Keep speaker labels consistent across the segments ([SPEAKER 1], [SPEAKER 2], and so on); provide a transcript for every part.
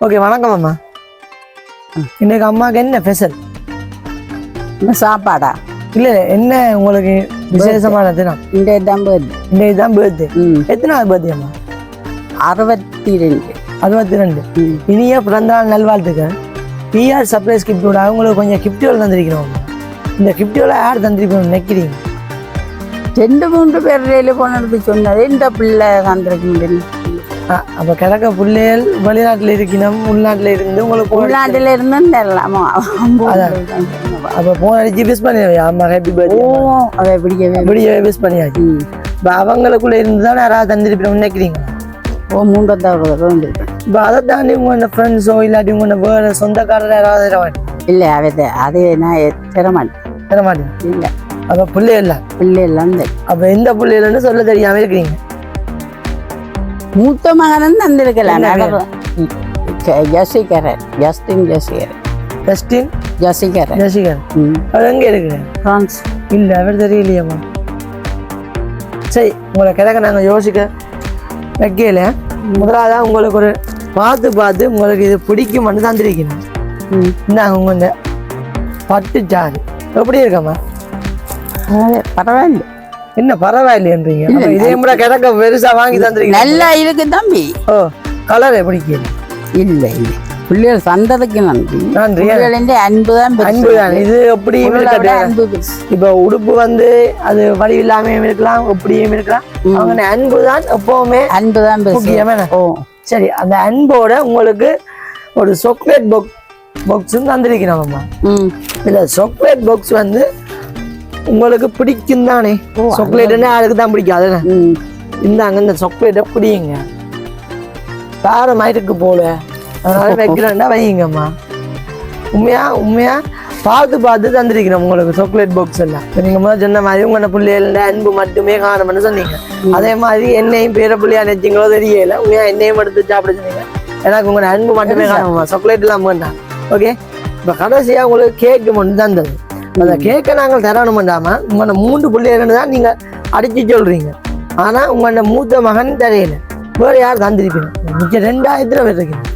[SPEAKER 1] Okay வணக்கம் அம்மா. இன்னைக்கு அம்மாவுக்கு என்ன ஸ்பெஷல்
[SPEAKER 2] இந்த சாப்பாடா?
[SPEAKER 1] இல்ல என்ன உங்களுக்கு விசேஷமான தினம்?
[SPEAKER 2] இந்த தான் பேர்டு
[SPEAKER 1] இந்த இதுதான் பர்த்டே
[SPEAKER 2] ம்.
[SPEAKER 1] எத்தனாவது பர்த்டே அம்மா?
[SPEAKER 2] அறுபத்தி ரெண்டு
[SPEAKER 1] அறுபத்தி ரெண்டு இனிய பிறந்தநாள் நல்வாழ்த்துக்கள். பிஆர் சர்ப்ரைஸ் கிஃப்டோட அவங்களுக்கு கொஞ்சம் கிஃப்ட்டுகள் தந்திருக்கிறோம். இந்த கிஃப்ட்டுகளை யார் தந்திருக்கணும் நினைக்கிறீங்க?
[SPEAKER 2] ரெண்டு மூன்று பேர் ரயிலு போனது சொன்னது இந்த பிள்ளை
[SPEAKER 1] ஆ, அப்ப கிழக்க பிள்ளைகள் வெளிநாட்டுல இருக்கணும் உள்நாட்டுல இருந்து உங்களுக்கு
[SPEAKER 2] உள்நாட்டில் இருந்தும் தரலாமா
[SPEAKER 1] அப்ப போன் அடிச்சு மிஸ் பண்ணிடுவேன் அம்மா ஹாப்பி
[SPEAKER 2] ஓ
[SPEAKER 1] பர்த்டே
[SPEAKER 2] அதை பிடிக்கவே
[SPEAKER 1] அப்படியே மிஸ் பண்ணியாச்சு. இப்போ அவங்களுக்குள்ள இருந்து தான் யாராவது தந்திருப்போம் நினைக்கிறீங்க
[SPEAKER 2] ஓ மூன்றாவது வந்துருக்கு
[SPEAKER 1] இப்போ அதை தாண்டி உங்க ஃப்ரெண்ட்ஸோ இல்லாட்டி உங்க வேற சொந்தக்காரர் யாராவது தர மாட்டேன்
[SPEAKER 2] இல்லை அவை அது நான் தரமாட்டேன்.
[SPEAKER 1] தர மாட்டேன்
[SPEAKER 2] இல்லை.
[SPEAKER 1] அப்ப பிள்ளை இல்லை.
[SPEAKER 2] பிள்ளை எல்லாம் தரும்.
[SPEAKER 1] அப்ப எந்த பிள்ளைன்னு சொல்ல தெரியாம இருக்கிறீங்க?
[SPEAKER 2] மூத்த மகனும் தந்திருக்கலாம் ஜசிகரன் ஜஸ்டின் ஜசிகரன்.
[SPEAKER 1] ஜஸ்டின்?
[SPEAKER 2] ஜசிகரன்.
[SPEAKER 1] ஜசிகர்
[SPEAKER 2] ம்.
[SPEAKER 1] அவர் எங்க இருக்கு
[SPEAKER 2] ஃப்ரான்ஸ்.
[SPEAKER 1] இல்ல அவர் தெரியலையம்மா. சரி உங்களை கிடக்க நாங்க யோசிக்க வைக்கல. முதலாவது உங்களுக்கு ஒரு பார்த்து பார்த்து உங்களுக்கு இது பிடிக்கும்னு தந்திருக்கணும்
[SPEAKER 2] ம்.
[SPEAKER 1] இந்தாங்க உங்க இந்த பட்டு சாறு எப்படி இருக்கம்மா?
[SPEAKER 2] பரவாயில்ல.
[SPEAKER 1] என்ன பரவாயில்லைன்றீங்க அப்ப இதே முறை கிடக்க பெருசா வாங்கி தந்திருக்கீங்க.
[SPEAKER 2] நல்லா இருக்கு தம்பி.
[SPEAKER 1] ஓ கலர் பிடிக்கல
[SPEAKER 2] இல்லை இல்லை. பிள்ளைகள் சந்ததுக்கு நன்றி.
[SPEAKER 1] நன்றி
[SPEAKER 2] அன்பு தான்.
[SPEAKER 1] அன்பு தான் இது இருக்கட்டும்.
[SPEAKER 2] அன்பு.
[SPEAKER 1] இப்போ உடுப்பு வந்து அது வழி இல்லாமையும் இருக்கலாம் எப்படியும் இருக்கலாம். அவங்க அன்பு தான் எப்பவுமே
[SPEAKER 2] அன்பு தான்.
[SPEAKER 1] முக்கியமான.
[SPEAKER 2] ஓ.
[SPEAKER 1] சரி அந்த அன்போட உங்களுக்கு ஒரு சாக்லேட் பாக்ஸ் பாக்ஸும் தந்திருக்கிறோம் அம்மா. இந்த சாக்லேட் பாக்ஸ் வந்து உங்களுக்கு பிடிக்கும் தானே? சாக்லேட்னா அதுக்கு தான்
[SPEAKER 2] ம்.
[SPEAKER 1] இந்தாங்க இந்த சாக்லேட்டை பிடிங்க காரமாக இருக்கு போல. அதனால வைக்கிறேன்டா வைங்கம்மா உண்மையா உண்மையா? பார்த்து பார்த்து தந்திருக்கிறோம் உங்களுக்கு சாக்லேட் பாக்ஸ் எல்லாம். இப்ப நீங்க முதல்ல சொன்ன மாதிரி உங்களோட பிள்ளைகள அன்பு மட்டுமே காணும்னு சொன்னீங்க. அதே மாதிரி என்னையும் பேர பிள்ளையா நினைச்சிங்களோ தெரியல. உண்மையா என்னையும் எடுத்து சாப்பிட சொன்னீங்க. எனக்கு உங்களோட அன்பு மட்டுமே காணுமா சாக்லேட் எல்லாம் வேண்டாம். ஓகே இப்போ கடைசியா உங்களுக்கு கேக்கு மட்டும் தந்தது. அந்த கேக்கை நாங்கள் தரணுமெண்டாம உங்களோட மூன்று பிள்ளைகள்னு தான் நீங்க அடிச்சு சொல்றீங்க. ஆனா உங்களோட மூத்த மகன் தெரியல வேற யார் தந்திருப்பீங்க மிச்சம் ரெண்டாயிரத்துல பேர் இருக்கீங்க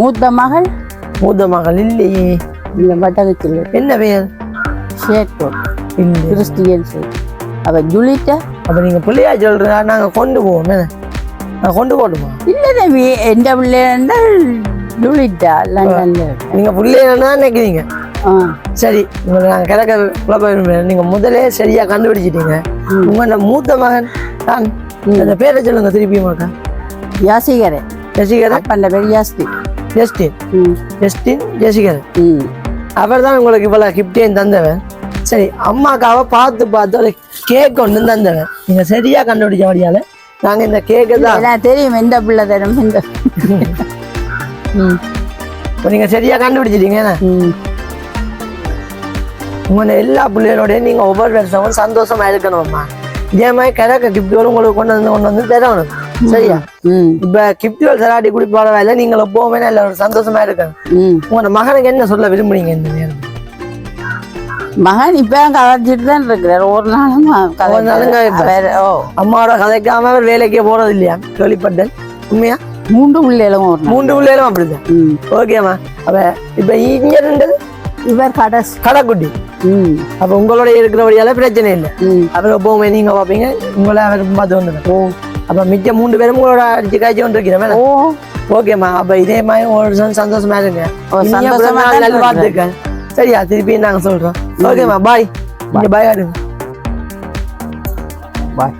[SPEAKER 2] மூத்த மகள்?
[SPEAKER 1] மூத்த மகள் இல்லையே.
[SPEAKER 2] இந்த வட்டகத்தில்.
[SPEAKER 1] என்ன பெயர்?
[SPEAKER 2] ஷேட்
[SPEAKER 1] இல்லை.
[SPEAKER 2] கிறிஸ்டியன் ஷேட் அவ ஜுலிட்ட?
[SPEAKER 1] அப்ப நீங்க பிள்ளையா சொல்றா நாங்க கொண்டு போவோம்? நான் கொண்டு போட்டுமா
[SPEAKER 2] இல்லை எந்த பிள்ளை என்றால் ஜுலிட்டா லண்டன்ல இருக்கு.
[SPEAKER 1] நீங்க பிள்ளைன்னு நினைக்கிறீங்க. சரி உங்களை நான் கிடக்க குழப்ப விரும்புகிறேன் நீங்க முதலே சரியா கண்டுபிடிச்சிட்டீங்க. உங்களோட மூத்த மகன் தான் அந்த பேரை சொல்லுங்க திருப்பி மாக்கா
[SPEAKER 2] யாசிகரன்.
[SPEAKER 1] ஜெசிகரன்
[SPEAKER 2] அப்பண்ட பேர் யாஸ்தி.
[SPEAKER 1] ஜஸ்டின். ஜஸ்டின் ஜெசிகரன் அவர் தான் உங்களுக்கு இவ்வளவு கிஃப்டையும் தந்தவன்? சரி அம்மாக்காவை பார்த்து பார்த்து ஒரு கேக் ஒன்று தந்தவன். நீங்க சரியா கண்டுபிடிச்ச வழியால நாங்க இந்த கேக்கை தான்.
[SPEAKER 2] தெரியும் எந்த பிள்ளை தரும் இந்த
[SPEAKER 1] இப்போ நீங்க சரியா கண்டுபிடிச்சிட்டீங்க உங்களோட எல்லா பிள்ளைகளோடய நீங்க ஒவ்வொரு வருஷமும் சந்தோஷமா இருக்கணும்மா. இதே மாதிரி கிழக்க கிஃப்ட்கள் உங்களுக்கு கொண்டு வந்து கொண்டு வந்து தரணும். சரியா? இப்ப கிஃப்ட்கள் தராட்டி குடி போட வேலை நீங்கள் எப்பவுமே ஒரு சந்தோஷமா இருக்கணும். உங்களோட மகனுக்கு என்ன சொல்ல விரும்புறீங்க இந்த நேரம்?
[SPEAKER 2] மகன் இப்ப கதைச்சிட்டு தான் இருக்கிறார். ஒரு நாளும்
[SPEAKER 1] அம்மாவோட கதைக்காம வேலைக்கே போறது இல்லையா கேள்விப்பட்டேன் உண்மையா?
[SPEAKER 2] மூன்று ஒரு நாள்.
[SPEAKER 1] மூன்று பிள்ளைகளும் அப்படிதான்.
[SPEAKER 2] ம்.
[SPEAKER 1] ஓகேம்மா. அப்ப இப்ப இங்க இருந்தது
[SPEAKER 2] இவர் கடைசி
[SPEAKER 1] கடைக்குட்டி.
[SPEAKER 2] ம்.
[SPEAKER 1] அப்ப உங்களோட இருக்கிறபடியால பிரச்சனை இல்லை.
[SPEAKER 2] ம்.
[SPEAKER 1] அவர் எப்பவுமே நீங்க பார்ப்பீங்க உங்களை அவர் பார்த்து வந்துடும்
[SPEAKER 2] ஓ.
[SPEAKER 1] அப்ப மிச்ச மூன்று பேரும் உங்களோட அடிச்சு காய்ச்சி கொண்டிருக்கிறேன்
[SPEAKER 2] ஓ.
[SPEAKER 1] ஓகேம்மா. அப்ப இதே மாதிரி ஒரு சந்தோஷமா இருங்க.
[SPEAKER 2] சந்தோஷமா
[SPEAKER 1] நல்வாழ்த்துக்கள் சரியா? திருப்பி நாங்க சொல்றோம். ஓகேம்மா. பாய். பாய் ஆடுங்க.
[SPEAKER 2] பாய்.